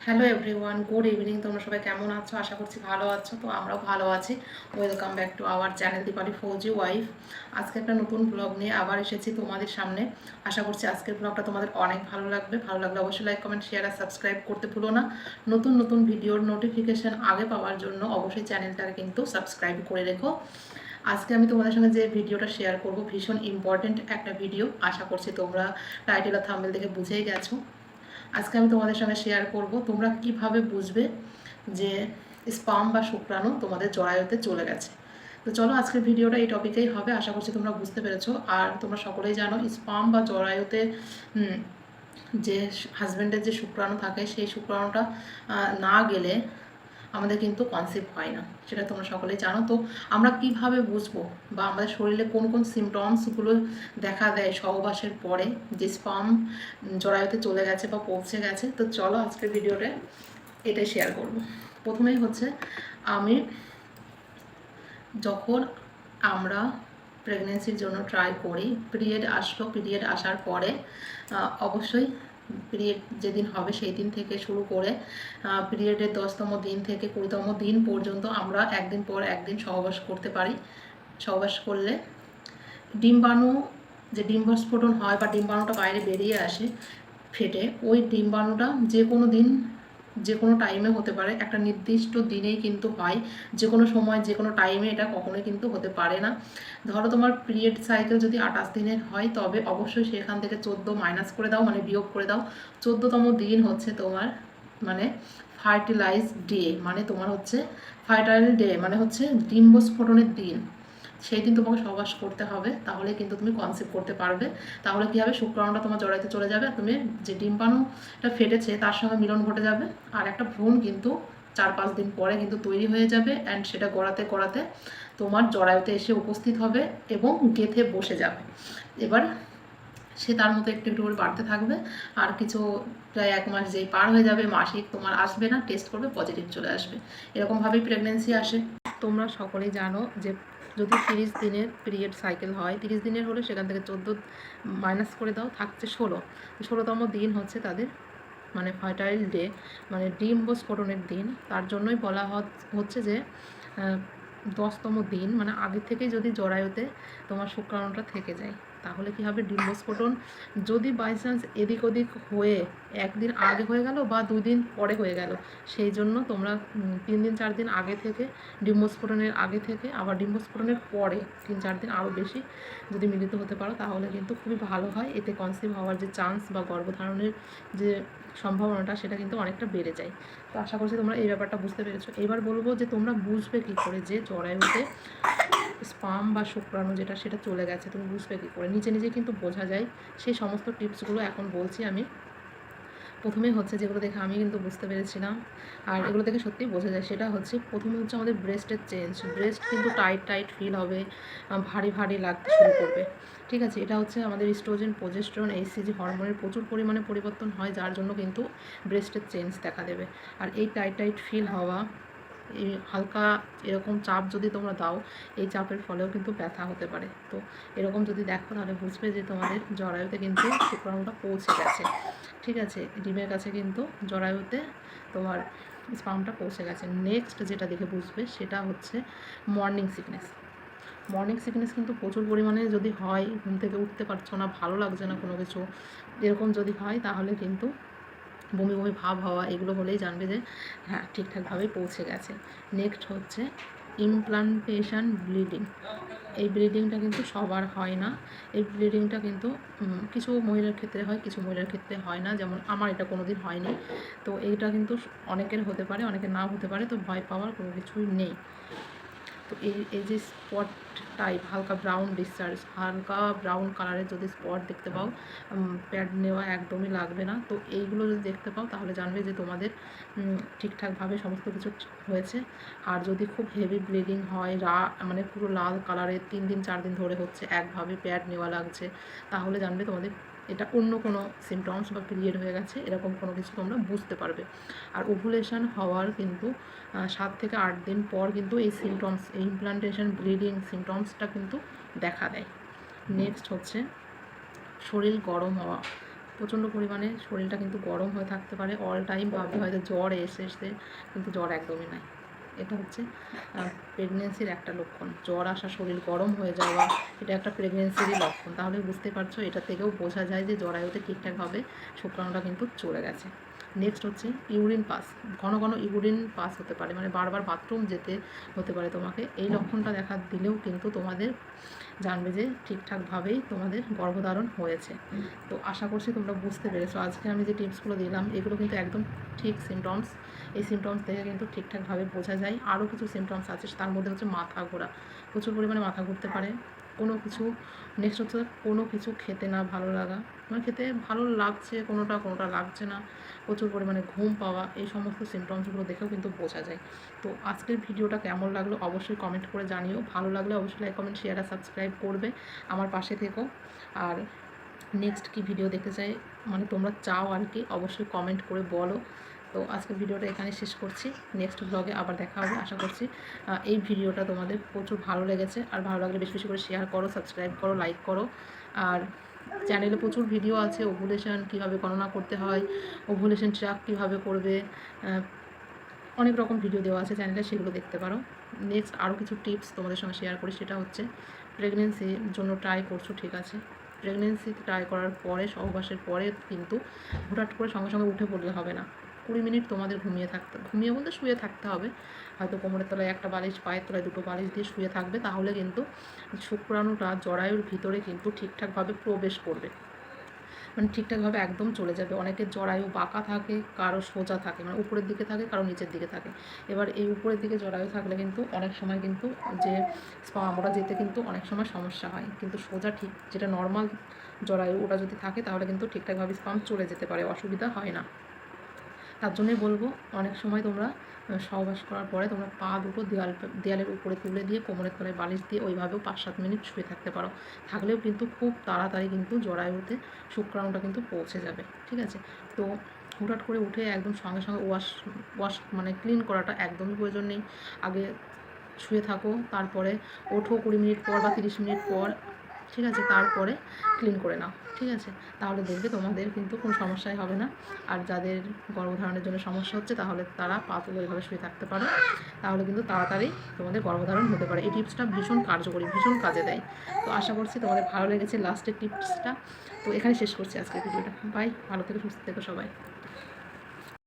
Hello everyone good evening তোমরা সবাই কেমন আছো? আশা করছি ভালো আছো, তো আমরাও ভালো আছি। Welcome back to our channel Dipali Fauji wife আজকে একটা নতুন ব্লগ নিয়ে আবার এসেছি তোমাদের সামনে। আশা করছি আজকের ব্লগটা তোমাদের অনেক ভালো লাগবে। ভালো লাগলে অবশ্যই লাইক কমেন্ট শেয়ার আর সাবস্ক্রাইব করতে ভুলো না। নতুন নতুন ভিডিওর নোটিফিকেশান আগে পাওয়ার জন্য অবশ্যই চ্যানেলটাকে কিন্তু সাবস্ক্রাইব করে রেখো। আজকে আমি তোমাদের সঙ্গে যে ভিডিওটা শেয়ার করব, ভীষণ ইম্পর্ট্যান্ট একটা ভিডিও আশা করছি তোমরা টাইটেল আর থাম্বেল দেখে বুঝেই গেছো। আজকে আমি তোমাদের সঙ্গে শেয়ার করব, তোমরা কীভাবে বুঝবে যে স্পাম বা শুক্রাণু তোমাদের জরায়ুতে চলে গেছে। তো চলো আজকের ভিডিওটা এই টপিকেই হবে, আশা করছি তোমরা বুঝতে পেরেছ। আর তোমরা সকলেই জানো স্পাম বা জরায়ুতে যে হাজব্যান্ডের যে শুক্রাণু থাকে, সেই শুক্রাণুটা না গেলে আমাদের কিন্তু কনসেপ্ট হয় না। সেটা তোমরা সকলে জানো। তো আমরা কীভাবে বুঝব বা আমাদের শরীরে কোন কোন সিমটমসগুলো দেখা দেয় সহবাসের পরে? যে স্পাম জরায়ুতে চলে গেছে বা পৌঁছে গেছে। তো চলো আজকের ভিডিওতে এটা শেয়ার করব। প্রথমেই হচ্ছে আমি যখন আমরা প্রেগনেন্সির জন্য ট্রাই করি পিরিয়ড আসলো পিরিয়ড আসার পরে অবশ্যই পিরিয়ড যেদিন হবে সেই দিন থেকে শুরু করে পিরিয়ডের দশতম দিন থেকে কুড়িতম দিন পর্যন্ত আমরা একদিন পর একদিন সহবাস করতে পারি। সহবাস করলে ডিম্বাণু যে ডিম্বস্ফোটন হয় বা ডিম্বাণুটা বাইরে বেরিয়ে আসে ফেটে, ওই ডিম্বাণুটা যে কোনো দিন যে কোনো টাইমে হতে পারে। একটা নির্দিষ্ট দিনেই কিন্তু হয়। যে কোনো সময়, যে কোনো টাইমে এটা কখনোই কিন্তু হতে পারে না। ধরো তোমার পিরিয়ড সাইকেল যদি আঠাশ দিনের হয়, তবে অবশ্যই সেখান থেকে চোদ্দ মাইনাস করে দাও মানে বিয়োগ করে দাও। চোদ্দোতম দিন হচ্ছে তোমার মানে ফার্টিলাইজ ডে মানে তোমার হচ্ছে ফার্টাইল ডে মানে হচ্ছে ডিম্বস্ফোটনের দিন। সেই দিন তোমাকে সহবাস করতে হবে, তাহলে কিন্তু তুমি কনসেপ্ট করতে পারবে। তাহলে কী হবে? শুক্রাণুটা তোমার জড়াইতে চলে যাবে আর তুমি যে ডিম্বাণুটা ফেটেছে, তার সঙ্গে মিলন ঘটে যাবে। আর একটা ভ্রূণ কিন্তু চার পাঁচ দিন পরে কিন্তু তৈরি হয়ে যাবে অ্যান্ড সেটা গড়াতে গড়াতে তোমার জরায়ুতে এসে উপস্থিত হবে এবং গেথে বসে যাবে। এবার সে তার মতো একটু একটু করে বাড়তে থাকবে। আর কিছু প্রায় এক মাস যেই পার হয়ে যাবে, মাসিক তোমার আসবে না টেস্ট করবে পজিটিভ চলে আসবে। এরকমভাবেই প্রেগনেন্সি আসে। তোমরা সকলেই জানো যে যদি তিরিশ দিনের পিরিয়ড সাইকেল হয়, তিরিশ দিনের হলে সেখান থেকে চোদ্দ মাইনাস করে দাও, থাকছে ষোলো। ষোলোতম দিন হচ্ছে তাদের মানে ফার্টাইল ডে মানে ডিম স্ফোটনের দিন। তার জন্যই বলা হচ- হচ্ছে যে দশতম দিন মানে আগে থেকে যদি জরায়ুতে তোমার শুক্রাণুটা থেকে যায়। তাহলে কি হবে ডিম্বস্ফোটন যদি বাই চান্স এদিক ওদিক হয়ে একদিন আগে হয়ে গেল বা দুই দিন পরে হয়ে গেল, সেই জন্য তোমরা তিন দিন, চার দিন আগে থেকে ডিম্বস্ফোটনের আগে থেকে আবার ডিম্বস্ফোটনের পরে তিন, চার দিন আরও বেশি যদি মিলিত হতে পারো, তাহলে কিন্তু খুবই ভালো হয়। এতে কনসিভ হওয়ার যে চান্স বা গর্ভধারণের যে সম্ভাবনাটা, সেটা কিন্তু অনেকটা বেড়ে যায়। তো আশা করছি তোমরা এই ব্যাপারটা বুঝতে পেরেছ। এবার বলব যে তোমরা বুঝবে কী করে যে জরায়ুতে স্পাম বা শুক্রাণু যেটা, সেটা চলে গেছে। তুমি বুঝবে কী করে। নিজে নিজে কিন্তু বোঝা যায় সেই সমস্ত টিপসগুলো এখন বলছি আমি। প্রথমে হচ্ছে যেগুলো দেখে আমি কিন্তু বুঝতে পেরেছিলাম। আর এগুলো দেখে সত্যিই বোঝা যায়, সেটা হচ্ছে প্রথমে হচ্ছে আমাদের ব্রেস্টের চেঞ্জ ব্রেস্ট কিন্তু টাইট টাইট ফিল হবে ভারী ভারী লাগতে শুরু করবে। ঠিক আছে? এটা হচ্ছে আমাদের ইস্ট্রোজেন প্রোজেস্ট্রন এইসিজি হরমোনের প্রচুর পরিমাণে পরিবর্তন হয়, যার জন্য কিন্তু ব্রেস্টের চেঞ্জ দেখা দেবে। আর এই টাইট টাইট ফিল হওয়া হালকা এরকম চাপ যদি তোমরা দাও, এই চাপের ফলেও কিন্তু ব্যথা হতে পারে। তো এরকম যদি দেখো, তাহলে বুঝবে যে তোমাদের জরায়ুতে কিন্তু শুক্রাণুটা পৌঁছে গেছে। ঠিক আছে? ডিমের কাছে কিন্তু জরায়ুতে তোমার স্পামটা পৌঁছে গেছে। নেক্সট যেটা দেখে বুঝবে, সেটা হচ্ছে মর্নিং সিকনেস। মর্নিং সিকনেস কিন্তু প্রচুর পরিমাণে যদি হয়, ঘুম থেকে উঠতে পারছ না, ভালো লাগছে না কোনো কিছু, এরকম যদি হয়, তাহলে কিন্তু বমি বমি ভাব হওয়া, এগুলো হলেই জানবে যে হ্যাঁ ঠিকঠাকভাবেই পৌঁছে গেছে। নেক্সট হচ্ছে ইমপ্লান্টেশন ব্লিডিং এই ব্লিডিংটা কিন্তু সবার হয় না। এই ব্লিডিংটা কিন্তু কিছু মহিলার ক্ষেত্রে হয়, কিছু মহিলার ক্ষেত্রে হয় না। যেমন আমার এটা কোনো দিন হয়নি। তো এইটা কিন্তু অনেকের হতে পারে, অনেকের নাও হতে পারে, তো ভয় পাওয়ার কোনো কিছুই নেই। তো এই এই যে স্পট টাইপ হালকা ব্রাউন ডিসচার্জ হালকা ব্রাউন কালারের যদি স্পট দেখতে পাও প্যাড নেওয়া একদমই লাগবে না। তো এইগুলো যদি দেখতে পাও, তাহলে জানবে যে তোমাদের ঠিকঠাকভাবে সমস্ত কিছু হয়েছে। আর যদি খুব হেভি ব্লিডিং হয়, রা মানে পুরো লাল কালারের তিন দিন, চার দিন ধরে হচ্ছে একভাবে প্যাড নেওয়া লাগছে, তাহলে জানবে তোমাদের এটা অন্য কোনো সিমটমস বা পিরিয়ড হয়ে গেছে, এরকম কোনো কিছু তোমরা বুঝতে পারবে। আর ওভুলেশন হওয়ার কিন্তু সাত থেকে আট দিন পর কিন্তু এই সিমটমস ইমপ্লান্টেশন ব্লিডিং সিমটমসটা কিন্তু দেখা দেয়। নেক্সট হচ্ছে শরীর গরম হওয়া। প্রচণ্ড পরিমাণে শরীরটা কিন্তু গরম হয়ে থাকতে পারে। অল টাইম ভাবতে হয়তো জ্বর এসে এসে কিন্তু জ্বর একদমই নাই। এটা হচ্ছে প্রেগনেন্সির একটা লক্ষণ। জ্বর আসা, শরীর গরম হয়ে যাওয়া, এটা একটা প্রেগনেন্সিরই লক্ষণ। তাহলে বুঝতে পারছ, এটা থেকেও বোঝা যায় যে জরায়ুতে ঠিকঠাকভাবে শুক্রাণুটা কিন্তু চলে গেছে। নেক্সট হচ্ছে ইউরিন পাস ঘন ঘন ইউরিন পাস হতে পারে মানে বারবার বাথরুম যেতে হতে পারে তোমাকে। এই লক্ষণটা দেখা দিলেও কিন্তু তোমাদের জানবে যে ঠিকঠাকভাবেই তোমাদের গর্ভধারণ হয়েছে। তো আশা করছি তোমরা বুঝতে পেরেছ। আজকে আমি যে টিপসগুলো দিলাম, এগুলো কিন্তু একদম ঠিক সিমটমস এই সিমটমস থেকে কিন্তু ঠিকঠাকভাবে বোঝা যায়। আরও কিছু সিমটমস আছে, তার মধ্যে হচ্ছে মাথা ঘোরা। প্রচুর পরিমাণে মাথা ঘুরতে পারে। কোনো কিছু নেক্সট হচ্ছে কোনো কিছু খেতে না ভালো লাগা। মানে খেতে ভালো লাগছে, কোনোটা কোনোটা লাগছে না, প্রচুর পরিমাণে ঘুম পাওয়া, এই সমস্ত সিমটমসগুলো দেখেও কিন্তু বোঝা যায়। তো আজকের ভিডিওটা কেমন লাগল অবশ্যই কমেন্ট করে জানিও। ভালো লাগলে অবশ্যই লাইক কমেন্ট শেয়ার আর সাবস্ক্রাইব করবে আমার পাশে থেকো। আর নেক্সট কি ভিডিও দেখতে চাই মানে তোমরা চাও আর কি, অবশ্যই কমেন্ট করে বলো। তো আজকের ভিডিওটা এখানে শেষ করছি। নেক্সট ব্লগে আবার দেখা হবে, আশা করছি এই ভিডিওটা তোমাদের প্রচুর ভালো লেগেছে। আর ভালো লাগলে বেশি বেশি করে শেয়ার করো সাবস্ক্রাইব করো লাইক করো। আর চ্যানেলে প্রচুর ভিডিও আছে ওভুলেশন কীভাবে গণনা করতে হয় ওভুলেশন ট্র্যাক কীভাবে করবে অনেক রকম ভিডিও দেওয়া আছে চ্যানেলে সেগুলো দেখতে পারো। নেক্সট আরও কিছু টিপস তোমাদের সঙ্গে শেয়ার করি, সেটা হচ্ছে প্রেগনেন্সির জন্য ট্রাই করছ, ঠিক আছে? প্রেগনেন্সি ট্রাই করার পরে, সহবাসের পরে কিন্তু হঠাৎ করে সঙ্গে সঙ্গে উঠে পড়লে হবে না। কুড়ি মিনিট তোমাদের ঘুমিয়ে থাকতে, ঘুমিয়ে বলতে শুয়ে থাকতে হবে। হয়তো কোমরের তলায় একটা বালিশ, পায়ের তলায় দুটো বালিশ দিয়ে শুয়ে থাকবে, তাহলে কিন্তু শুক্রাণুটা জরায়ুর ভিতরে কিন্তু ঠিকঠাকভাবে প্রবেশ করবে। মানে ঠিকঠাকভাবে একদম চলে যাবে। অনেকের জরায়ু বাঁকা থাকে, কারও সোজা থাকে মানে উপরের দিকে থাকে, কারও নিচের দিকে থাকে। এবার এই উপরের দিকে জরায়ু থাকলে কিন্তু অনেক সময় কিন্তু যে ওটা যেতে কিন্তু অনেক সময় সমস্যা হয়। কিন্তু সোজা ঠিক যেটা নর্মাল জরায়ু, ওটা যদি থাকে, তাহলে কিন্তু ঠিকঠাকভাবে স্পাম চলে যেতে পারে, অসুবিধা হয় না। তার জন্যই বলব, অনেক সময় তোমরা সহবাস করার পরে তোমরা পা দুটো দেয়াল, দেয়ালের উপরে তুলে দিয়ে, কোমরের তলায় বালিশ দিয়ে ওইভাবেও পাঁচ সাত মিনিট শুয়ে থাকতে পারো। থাকলেও কিন্তু খুব তাড়াতাড়ি কিন্তু জরায়ুতে শুক্রাণুটা কিন্তু পৌঁছে যাবে, ঠিক আছে? তো হুটহাট করে উঠে একদম সঙ্গে সঙ্গে ওয়াশ ওয়াশ মানে ক্লিন করাটা একদমই প্রয়োজন নেই। আগে শুয়ে থাকো, তারপরে ওঠো কুড়ি মিনিট পর বা তিরিশ মিনিট পর। ঠিক আছে, তারপরে ক্লিন করে নাও, ঠিক আছে? তাহলে দেখবে তোমাদের কিন্তু কোনো সমস্যাই হবে না। আর যাদের গর্ভধারণের জন্য সমস্যা হচ্ছে, তাহলে তারা পা তুলে এভাবে শুয়ে থাকতে পারো। তাহলে কিন্তু তাড়াতাড়ি তোমাদের গর্ভধারণ হতে পারে। এই টিপসটা ভীষণ কার্যকরী, ভীষণ কাজে দেয়। তো আশা করছি তোমাদের ভালো লেগেছে লাস্টের টিপসটা তো এখানে শেষ করছি আজকের ভিডিওটা বাই ভালো থেকে, সুস্থ থেকো সবাই।